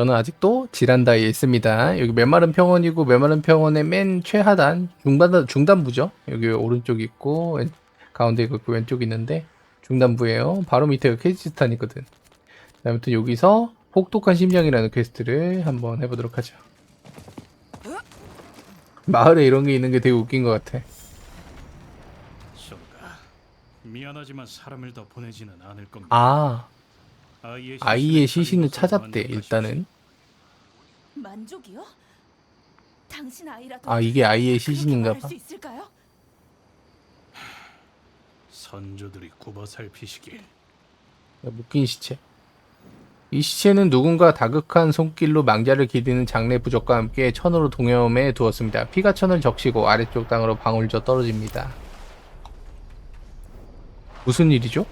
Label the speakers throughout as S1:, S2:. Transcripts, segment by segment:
S1: 저는 아직도 지란다에 있습니다. 여기 메마른 평원이고 메마른 평원의 맨 최하단 중단 중단부죠. 여기 오른쪽 있고 왼, 가운데 있고 왼쪽 있는데 중단부예요. 바로 밑에가 케지스탄이거든. 아무튼 여기서 혹독한 심장이라는 퀘스트를 한번 해보도록 하죠. 마을에 이런 게 있는 게 되게 웃긴 것 같아.
S2: 미안하지만 사람을 더 보내지는 않을 겁니다.
S1: 아
S2: 아이의, 시신을
S1: 찾았대. 일단은.
S3: 만족이요? 당신 아이라도
S1: 아 이게 아이의 시신인가 봐.
S3: 있을까요?
S2: 선조들이 굽어 살피시길
S1: 묶인 시체. 이 시체는 누군가 다극한 손길로 망자를 기리는 장례 부적과 함께 천으로 동염해 두었습니다. 피가 천을 적시고 아래쪽 땅으로 방울져 떨어집니다. 무슨 일이죠?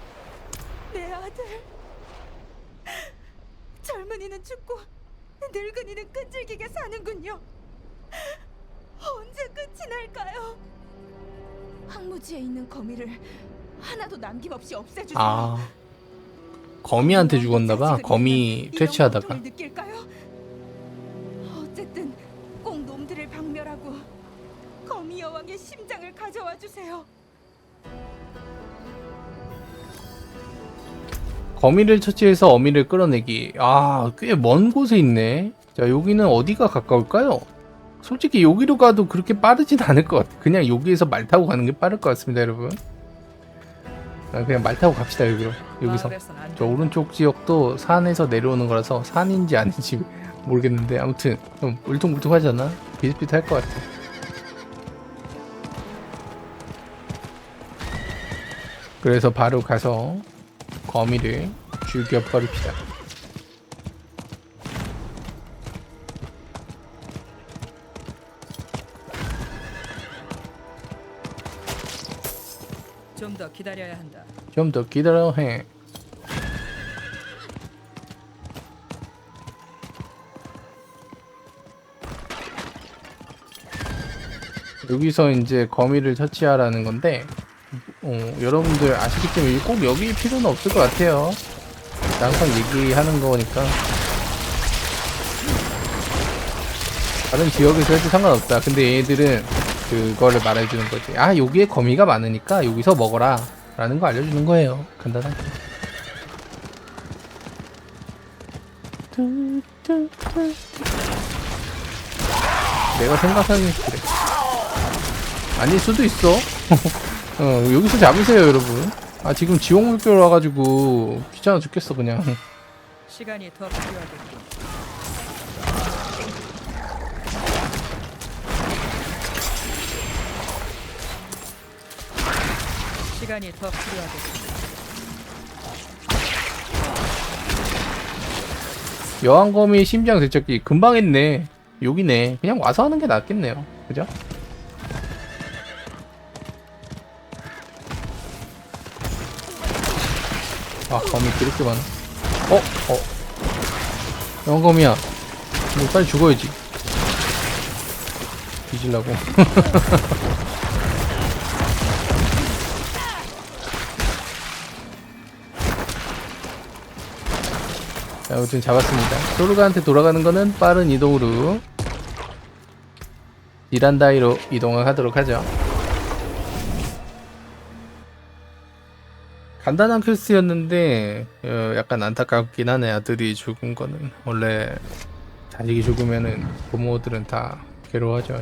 S3: 황무지에 있는 거미를 하나도 남김없이 없애주세요.
S1: 아 거미한테 죽었나봐. 거미 퇴치하다가.
S3: 느낄까요? 어쨌든 꼭 놈들을 박멸하고 거미 여왕의 심장을 가져와 주세요.
S1: 거미를 처치해서 어미를 끌어내기. 아, 꽤 먼 곳에 있네. 자, 여기는 어디가 가까울까요? 솔직히 여기로 가도 그렇게 빠르진 않을 것 같아. 그냥 여기에서 말 타고 가는 게 빠를 것 같습니다, 여러분. 아, 그냥 말 타고 갑시다, 여기로. 여기서. 저 오른쪽 지역도 산에서 내려오는 거라서 산인지 아닌지 모르겠는데 아무튼 좀 울퉁불퉁하잖아. 비슷비슷할 것 같아. 그래서 바로 가서 거미를 죽여버립시다.
S4: 좀 더 기다려야 한다.
S1: 좀 더 기다려 해. 여기서 이제 거미를 처치하라는 건데 어, 여러분들 아시겠지만 꼭 여기 필요는 없을 것 같아요. 항상 얘기하는 거니까 다른 지역에서 해도 상관없다. 근데 얘네들은 그거를 말해주는 거지. 아 여기에 거미가 많으니까 여기서 먹어라. 라는 거 알려주는 거예요. 간단하게. 내가 생각하는 그래. 아닐 수도 있어. 어, 여기서 잡으세요, 여러분. 아, 지금 지옥 물결 와가지고 귀찮아 죽겠어, 그냥.
S4: 시간이 더 필요하겠군. 시간이 더 필요하겠군.
S1: 여왕거미 심장 되찾기 금방 했네. 여기네. 그냥 와서 하는 게 낫겠네요. 그죠? 아, 거미 그렇게 많아. 어? 어? 여왕거미야. 너 빨리 죽어야지. 뒤질라고. 자, 아무튼 잡았습니다. 소르가한테 돌아가는 거는 빠른 이동으로 이란다이로 이동을 하도록 하죠. 간단한 퀘스트였는데 어, 약간 안타깝긴 하네 아들이 죽은 거는 원래 자식이 죽으면은 부모들은 다 괴로워하죠.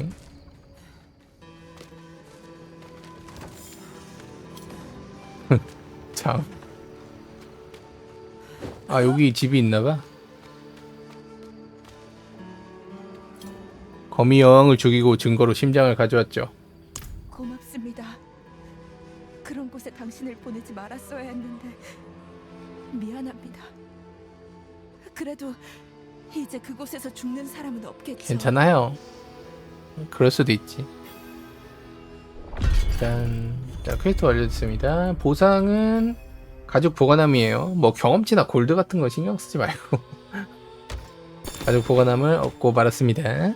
S1: 참. 아 여기 집이 있나봐. 거미 여왕을 죽이고 증거로 심장을 가져왔죠.
S3: 고맙습니다. 그런 곳에 당신을 보내지 말았어야 했는데 미안합니다. 그래도 이제 그곳에서 죽는 사람은 없겠죠.
S1: 괜찮아요. 그럴 수도 있지. 일단 자, 퀘스트 완료됐습니다. 보상은 가죽 보관함이에요. 뭐 경험치나 골드 같은 거 신경 쓰지 말고 가죽 보관함을 얻고 말았습니다.